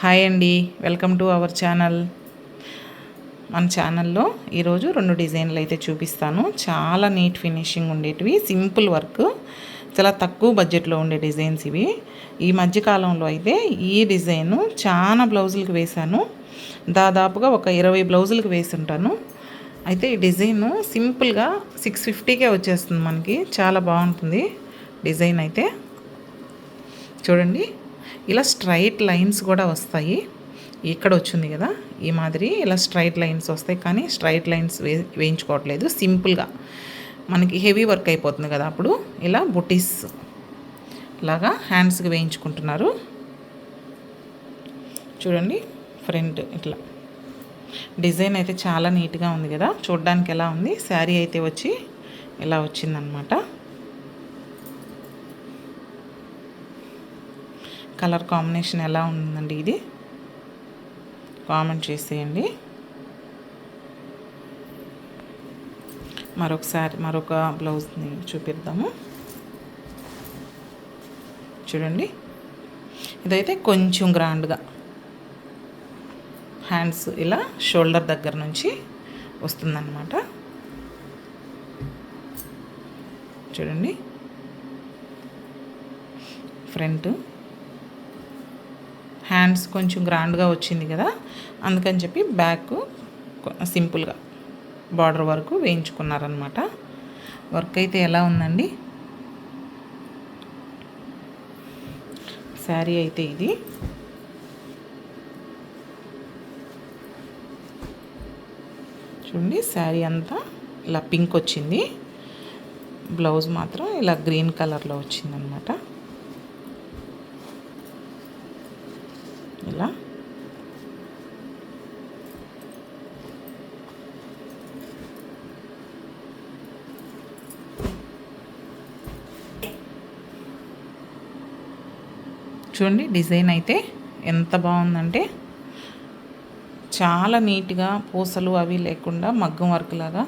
Hi అండి welcome to our channel. మన ఛానల్లో ఈరోజు రెండు డిజైన్లు అయితే చూపిస్తాను. చాలా నీట్ ఫినిషింగ్ ఉండేటివి సింపుల్ వర్క్ చాలా తక్కువ బడ్జెట్లో ఉండే డిజైన్స్ ఇవి. ఈ మధ్యకాలంలో అయితే ఈ డిజైను చాలా బ్లౌజులకు వేశాను. దాదాపుగా ఒక ఇరవై బ్లౌజులకు వేసి ఉంటాను. అయితే ఈ డిజైన్ సింపుల్గా సిక్స్ ఫిఫ్టీకే వచ్చేస్తుంది మనకి. చాలా బాగుంటుంది డిజైన్ అయితే. చూడండి. ఇలా స్ట్రైట్ లైన్స్ కూడా వస్తాయి. ఇక్కడ వచ్చింది కదా ఈ మాదిరి ఇలా స్ట్రైట్ లైన్స్ వస్తాయి. కానీ స్ట్రైట్ లైన్స్ వే వేయించుకోవట్లేదు. సింపుల్గా మనకి హెవీ వర్క్ అయిపోతుంది కదా అప్పుడు. ఇలా బుటీస్ లాగా హ్యాండ్స్కి వేయించుకుంటున్నారు. చూడండి ఫ్రంట్ ఇట్లా. డిజైన్ అయితే చాలా నీట్గా ఉంది కదా. చూడడానికి ఎలా ఉంది? శారీ అయితే వచ్చి ఇలా వచ్చిందనమాట. కలర్ కాంబినేషన్ ఎలా ఉందండి ఇది? కామెంట్ చేసేయండి. మరొకసారి మరొక బ్లౌజ్ని చూపిద్దాము. చూడండి. ఇదైతే కొంచెం గ్రాండ్గా. హ్యాండ్స్ ఇలా షోల్డర్ దగ్గర నుంచి వస్తుందన్నమాట. చూడండి. ఫ్రంట్ హ్యాండ్స్ కొంచెం గ్రాండ్గా వచ్చింది కదా అందుకని చెప్పి బ్యాక్ సింపుల్గా బార్డర్ వరకు వేయించుకున్నారనమాట వర్క్ అయితే ఎలా ఉందండి? శారీ అయితే ఇది. చూడండి శారీ అంతా ఇలా పింక్ వచ్చింది. బ్లౌజ్ మాత్రం ఇలా గ్రీన్ కలర్లో వచ్చిందనమాట ఇలా. చూడండి డిజైన్ అయితే ఎంత బాగుందంటే చాలా నీట్గా పూసలు అవి లేకుండా మగ్గం వర్క్ లాగా.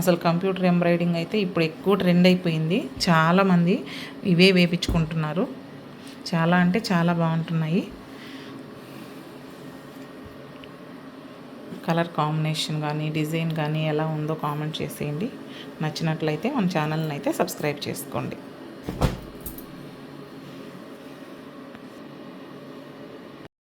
అసలు కంప్యూటర్ ఎంబ్రాయిడింగ్ అయితే ఇప్పుడు ఎక్కువ ట్రెండ్ అయిపోయింది. చాలామంది ఇవే వేపించుకుంటున్నారు. చాలా అంటే చాలా బాగుంటున్నాయి. కలర్ కాంబినేషన్ కానీ డిజైన్ కానీ ఎలా ఉందో కామెంట్ చేసేయండి. నచ్చినట్లయితే మన ఛానల్ని అయితే సబ్స్క్రైబ్ చేసుకోండి.